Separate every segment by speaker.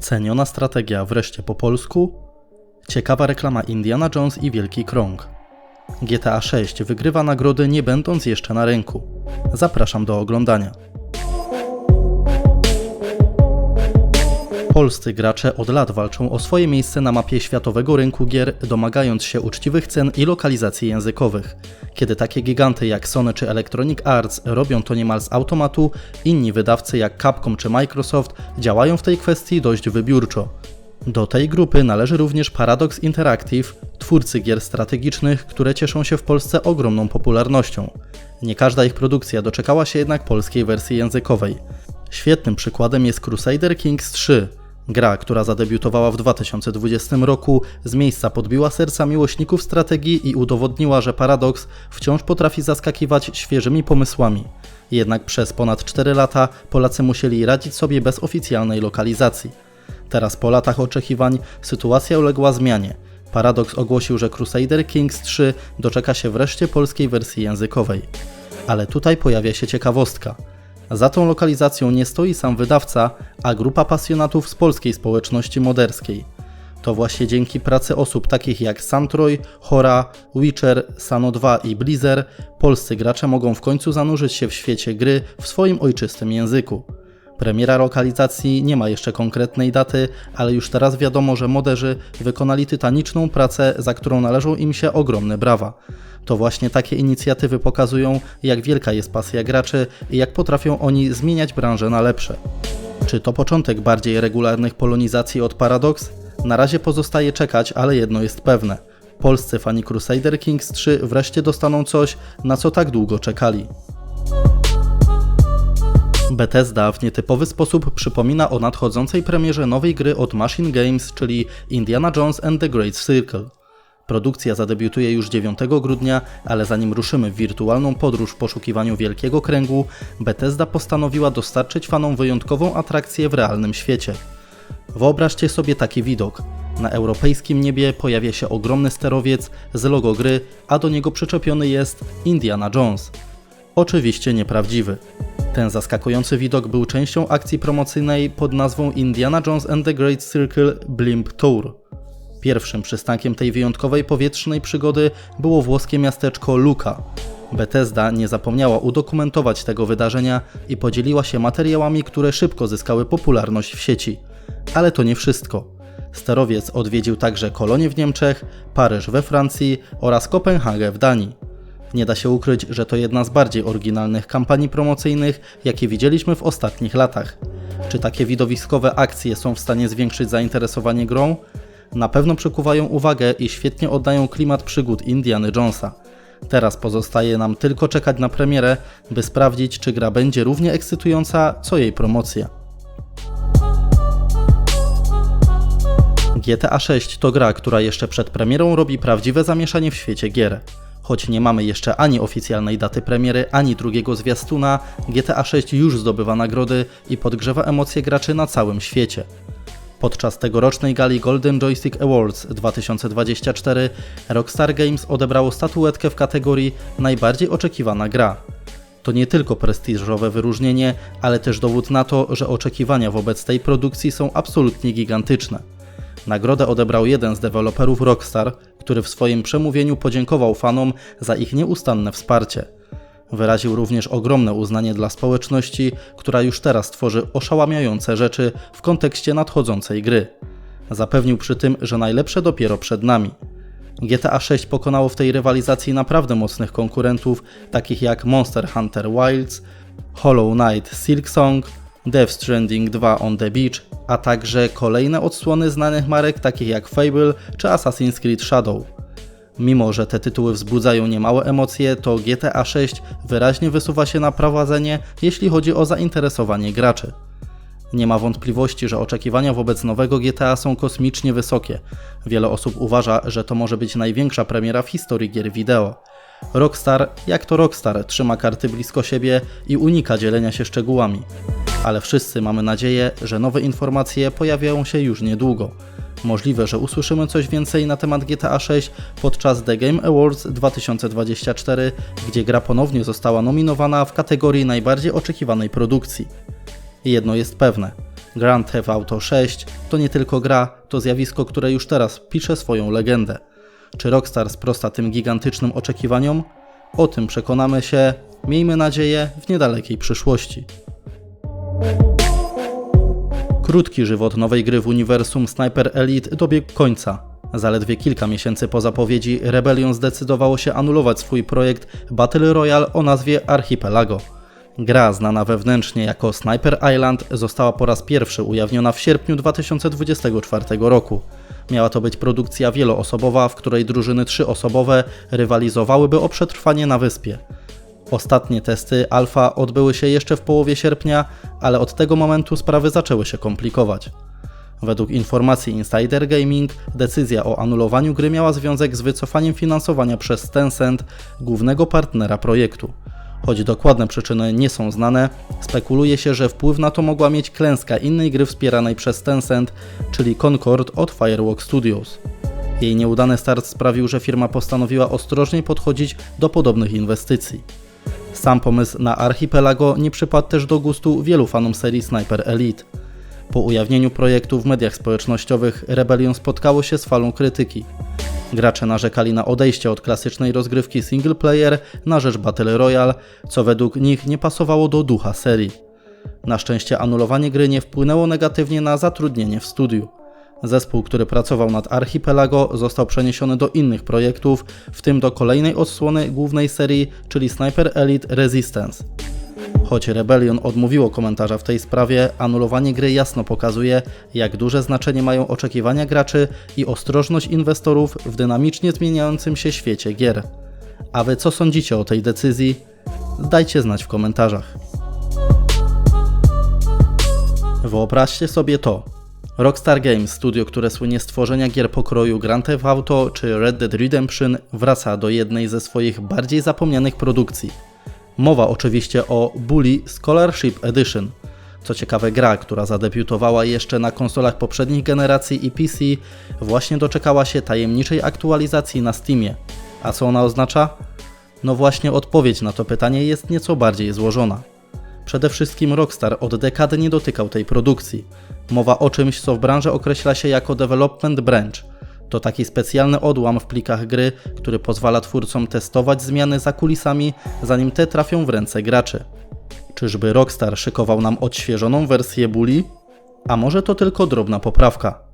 Speaker 1: Ceniona strategia wreszcie po polsku? Ciekawa reklama Indiana Jones i Wielki Krąg. GTA 6 wygrywa nagrody nie będąc jeszcze na rynku. Zapraszam do oglądania. Polscy gracze od lat walczą o swoje miejsce na mapie światowego rynku gier, domagając się uczciwych cen i lokalizacji językowych. Kiedy takie giganty jak Sony czy Electronic Arts robią to niemal z automatu, inni wydawcy jak Capcom czy Microsoft działają w tej kwestii dość wybiórczo. Do tej grupy należy również Paradox Interactive, twórcy gier strategicznych, które cieszą się w Polsce ogromną popularnością. Nie każda ich produkcja doczekała się jednak polskiej wersji językowej. Świetnym przykładem jest Crusader Kings 3, gra, która zadebiutowała w 2020 roku, z miejsca podbiła serca miłośników strategii i udowodniła, że Paradox wciąż potrafi zaskakiwać świeżymi pomysłami. Jednak przez ponad 4 lata Polacy musieli radzić sobie bez oficjalnej lokalizacji. Teraz po latach oczekiwań sytuacja uległa zmianie. Paradox ogłosił, że Crusader Kings 3 doczeka się wreszcie polskiej wersji językowej. Ale tutaj pojawia się ciekawostka. Za tą lokalizacją nie stoi sam wydawca, a grupa pasjonatów z polskiej społeczności moderskiej. To właśnie dzięki pracy osób takich jak Santroy, Hora, Witcher, Sano 2 i Blizzard polscy gracze mogą w końcu zanurzyć się w świecie gry w swoim ojczystym języku. Premiera lokalizacji nie ma jeszcze konkretnej daty, ale już teraz wiadomo, że moderzy wykonali tytaniczną pracę, za którą należą im się ogromne brawa. To właśnie takie inicjatywy pokazują, jak wielka jest pasja graczy i jak potrafią oni zmieniać branżę na lepsze. Czy to początek bardziej regularnych polonizacji od Paradox? Na razie pozostaje czekać, ale jedno jest pewne. Polscy fani Crusader Kings 3 wreszcie dostaną coś, na co tak długo czekali. Bethesda w nietypowy sposób przypomina o nadchodzącej premierze nowej gry od Machine Games, czyli Indiana Jones and the Great Circle. Produkcja zadebiutuje już 9 grudnia, ale zanim ruszymy w wirtualną podróż w poszukiwaniu Wielkiego Kręgu, Bethesda postanowiła dostarczyć fanom wyjątkową atrakcję w realnym świecie. Wyobraźcie sobie taki widok. Na europejskim niebie pojawia się ogromny sterowiec z logo gry, a do niego przyczepiony jest Indiana Jones. Oczywiście nieprawdziwy. Ten zaskakujący widok był częścią akcji promocyjnej pod nazwą Indiana Jones and the Great Circle Blimp Tour. Pierwszym przystankiem tej wyjątkowej powietrznej przygody było włoskie miasteczko Luka. Bethesda nie zapomniała udokumentować tego wydarzenia i podzieliła się materiałami, które szybko zyskały popularność w sieci. Ale to nie wszystko. Sterowiec odwiedził także Kolonię w Niemczech, Paryż we Francji oraz Kopenhagę w Danii. Nie da się ukryć, że to jedna z bardziej oryginalnych kampanii promocyjnych, jakie widzieliśmy w ostatnich latach. Czy takie widowiskowe akcje są w stanie zwiększyć zainteresowanie grą? Na pewno przykuwają uwagę i świetnie oddają klimat przygód Indiana Jonesa. Teraz pozostaje nam tylko czekać na premierę, by sprawdzić, czy gra będzie równie ekscytująca, co jej promocja. GTA 6 to gra, która jeszcze przed premierą robi prawdziwe zamieszanie w świecie gier. Choć nie mamy jeszcze ani oficjalnej daty premiery, ani drugiego zwiastuna, GTA 6 już zdobywa nagrody i podgrzewa emocje graczy na całym świecie. Podczas tegorocznej gali Golden Joystick Awards 2024 Rockstar Games odebrało statuetkę w kategorii Najbardziej oczekiwana gra. To nie tylko prestiżowe wyróżnienie, ale też dowód na to, że oczekiwania wobec tej produkcji są absolutnie gigantyczne. Nagrodę odebrał jeden z deweloperów Rockstar, który w swoim przemówieniu podziękował fanom za ich nieustanne wsparcie. Wyraził również ogromne uznanie dla społeczności, która już teraz tworzy oszałamiające rzeczy w kontekście nadchodzącej gry. Zapewnił przy tym, że najlepsze dopiero przed nami. GTA 6 pokonało w tej rywalizacji naprawdę mocnych konkurentów, takich jak Monster Hunter Wilds, Hollow Knight Silksong, Death Stranding 2 on the Beach, a także kolejne odsłony znanych marek takich jak Fable czy Assassin's Creed Shadow. Mimo, że te tytuły wzbudzają niemałe emocje, to GTA 6 wyraźnie wysuwa się na prowadzenie, jeśli chodzi o zainteresowanie graczy. Nie ma wątpliwości, że oczekiwania wobec nowego GTA są kosmicznie wysokie. Wiele osób uważa, że to może być największa premiera w historii gier wideo. Rockstar, jak to Rockstar, trzyma karty blisko siebie i unika dzielenia się szczegółami. Ale wszyscy mamy nadzieję, że nowe informacje pojawiają się już niedługo. Możliwe, że usłyszymy coś więcej na temat GTA 6 podczas The Game Awards 2024, gdzie gra ponownie została nominowana w kategorii najbardziej oczekiwanej produkcji. Jedno jest pewne. Grand Theft Auto 6 to nie tylko gra, to zjawisko, które już teraz pisze swoją legendę. Czy Rockstar sprosta tym gigantycznym oczekiwaniom? O tym przekonamy się, miejmy nadzieję, w niedalekiej przyszłości. Krótki żywot nowej gry w uniwersum Sniper Elite dobiegł końca. Zaledwie kilka miesięcy po zapowiedzi Rebellion zdecydowało się anulować swój projekt Battle Royale o nazwie Archipelago. Gra znana wewnętrznie jako Sniper Island została po raz pierwszy ujawniona w sierpniu 2024 roku. Miała to być produkcja wieloosobowa, w której drużyny trzyosobowe rywalizowałyby o przetrwanie na wyspie. Ostatnie testy alfa odbyły się jeszcze w połowie sierpnia, ale od tego momentu sprawy zaczęły się komplikować. Według informacji Insider Gaming decyzja o anulowaniu gry miała związek z wycofaniem finansowania przez Tencent, głównego partnera projektu. Choć dokładne przyczyny nie są znane, spekuluje się, że wpływ na to mogła mieć klęska innej gry wspieranej przez Tencent, czyli Concord od Firewalk Studios. Jej nieudany start sprawił, że firma postanowiła ostrożniej podchodzić do podobnych inwestycji. Sam pomysł na Archipelago nie przypadł też do gustu wielu fanom serii Sniper Elite. Po ujawnieniu projektu w mediach społecznościowych Rebellion spotkało się z falą krytyki. Gracze narzekali na odejście od klasycznej rozgrywki single player na rzecz Battle Royale, co według nich nie pasowało do ducha serii. Na szczęście anulowanie gry nie wpłynęło negatywnie na zatrudnienie w studiu. Zespół, który pracował nad Archipelago, został przeniesiony do innych projektów, w tym do kolejnej odsłony głównej serii, czyli Sniper Elite Resistance. Choć Rebellion odmówiło komentarza w tej sprawie, anulowanie gry jasno pokazuje, jak duże znaczenie mają oczekiwania graczy i ostrożność inwestorów w dynamicznie zmieniającym się świecie gier. A wy co sądzicie o tej decyzji? Dajcie znać w komentarzach. Wyobraźcie sobie to. Rockstar Games, studio, które słynie z tworzenia gier pokroju Grand Theft Auto czy Red Dead Redemption, wraca do jednej ze swoich bardziej zapomnianych produkcji. Mowa oczywiście o Bully Scholarship Edition. Co ciekawe, gra, która zadebiutowała jeszcze na konsolach poprzednich generacji i PC, właśnie doczekała się tajemniczej aktualizacji na Steamie. A co ona oznacza? No właśnie odpowiedź na to pytanie jest nieco bardziej złożona. Przede wszystkim Rockstar od dekady nie dotykał tej produkcji. Mowa o czymś, co w branży określa się jako development branch. To taki specjalny odłam w plikach gry, który pozwala twórcom testować zmiany za kulisami, zanim te trafią w ręce graczy. Czyżby Rockstar szykował nam odświeżoną wersję Bully? A może to tylko drobna poprawka?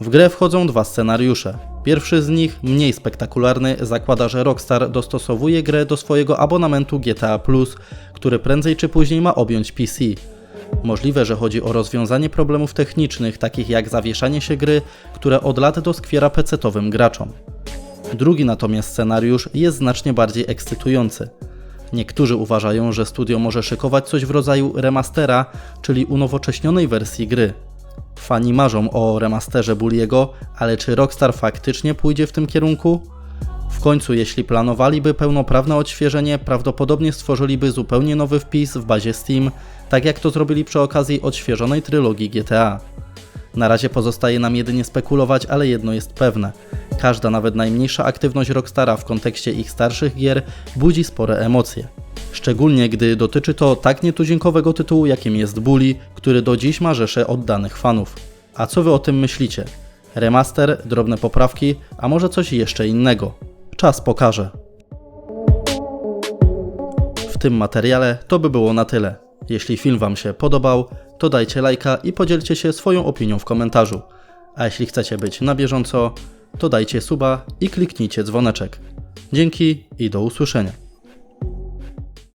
Speaker 1: W grę wchodzą dwa scenariusze. Pierwszy z nich, mniej spektakularny, zakłada, że Rockstar dostosowuje grę do swojego abonamentu GTA, który prędzej czy później ma objąć PC. Możliwe, że chodzi o rozwiązanie problemów technicznych, takich jak zawieszanie się gry, które od lat doskwiera PC-towym graczom. Drugi natomiast scenariusz jest znacznie bardziej ekscytujący. Niektórzy uważają, że studio może szykować coś w rodzaju remastera, czyli unowocześnionej wersji gry. Fani marzą o remasterze Bulliego, ale czy Rockstar faktycznie pójdzie w tym kierunku? W końcu, jeśli planowaliby pełnoprawne odświeżenie, prawdopodobnie stworzyliby zupełnie nowy wpis w bazie Steam, tak jak to zrobili przy okazji odświeżonej trylogii GTA. Na razie pozostaje nam jedynie spekulować, ale jedno jest pewne. Każda, nawet najmniejsza aktywność Rockstara w kontekście ich starszych gier budzi spore emocje. Szczególnie gdy dotyczy to tak nietuzinkowego tytułu, jakim jest Bully, który do dziś ma rzesze oddanych fanów. A co wy o tym myślicie? Remaster, drobne poprawki, a może coś jeszcze innego? Czas pokaże. W tym materiale to by było na tyle. Jeśli film Wam się podobał, to dajcie lajka i podzielcie się swoją opinią w komentarzu. A jeśli chcecie być na bieżąco, to dajcie suba i kliknijcie dzwoneczek. Dzięki i do usłyszenia.